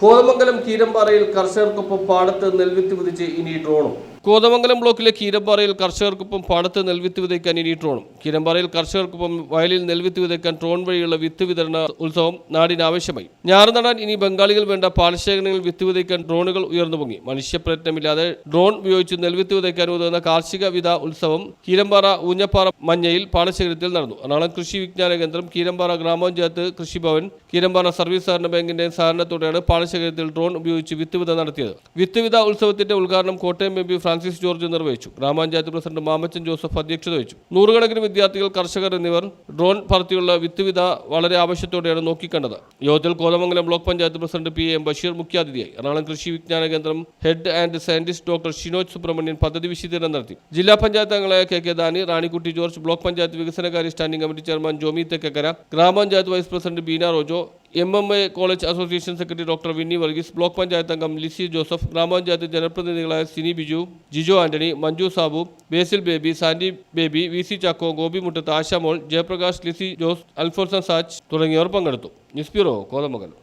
Kothamangalam കീരമ്പാറയിൽ കർഷകർക്കൊപ്പം പാടത്ത് നെൽവിത്ത് വിതച്ച് ഇനി ഡ്രോണും. കോതമംഗലം ബ്ലോക്കിലെ കീരമ്പാറയിൽ കർഷകർക്കൊപ്പം പാടത്ത് നെൽവിത്ത് വിതയ്ക്കാൻ ഇനി ഡ്രോണും കീരമ്പാറയിൽ കർഷകർക്കൊപ്പം വയലിൽ നെൽവിത്ത് വിതയ്ക്കാൻ ട്രോൺ വഴിയുള്ള വിത്ത് വിതരണ ഉത്സവം നാടിന് ആവശ്യമായി ഞാറ് നടാൻ ഇനി ബംഗാളികൾ വേണ്ട പാടശേഖരങ്ങളിൽ വിത്ത് വിതയ്ക്കാൻ ഡ്രോണുകൾ ഉയർന്നു പൊങ്ങി. മനുഷ്യപ്രയത്നമില്ലാതെ ഡ്രോൺ ഉപയോഗിച്ച് നെൽവിത്ത് വിതയ്ക്കാൻ ഉതകുന്ന കാർഷിക വിത ഉത്സവം കീരമ്പാറ ഊഞ്ഞപ്പാറ മഞ്ഞയിൽ പാടശേഖരത്തിൽ നടന്നു. എറണാകുളം കൃഷി വിജ്ഞാന കേന്ദ്രം കീരമ്പാറ ഗ്രാമപഞ്ചായത്ത് കൃഷിഭവൻ കീരമ്പാറ സർവീസ് സഹകരണ ബാങ്കിന്റെ സഹകരണത്തോടെയാണ് പാടശേഖരത്തിൽ ഡ്രോൺ ഉപയോഗിച്ച് വിത്ത് വിത നടത്തിയത്. വിത്ത് വിത ഉത്സവത്തിന്റെ ഉദ്ഘാടനം കോട്ടയം എം പി ഫ്രാൻസിസ് ജോർജ് നിർവഹിച്ചു. ഗ്രാമപഞ്ചായത്ത് പ്രസിഡന്റ് മാമച്ചൻ ജോസഫ് അധ്യക്ഷത വഹിച്ചു. നൂറുകണക്കിന് വിദ്യാർത്ഥികൾ കർഷകർ എന്നിവർ ഡ്രോൺ പറത്തിയുള്ള വിത്ത് വളരെ ആവശ്യത്തോടെയാണ് നോക്കിക്കണ്ടത്. യോഗത്തിൽ Kothamangalam block panchayat president P. M. Basheer മുഖ്യാതിഥിയായി. Ernakulam Krishi Vigyan Kendra head and scientist doctor Shinoj Subramanian പദ്ധതി വിശദീകരണം നടത്തി. ജില്ലാ പഞ്ചായത്ത് അംഗങ്ങളായ K. K. Dani Ranikutty George block panchayat വികസനകാര്യ standing committee chairman Jomy Thekkekkara ഗ്രാമപഞ്ചായത്ത് vice president Beena Rojo M M A college association secretary doctor Winnie Varghese block panchayat അംഗം ലിസി ജോസഫ് ഗ്രാമപഞ്ചായത്ത് ജനപ്രതിനിധികളായ Sini Biju Jijo Antony Manju Sabu Basil baby Sandy Baby V C Chacko Gopi Muttath Ashamol Jayaprakash Lissy Jose Alphonsa Zach തുടങ്ങിയവർ പങ്കെടുത്തു. News bureau Kothamangalam.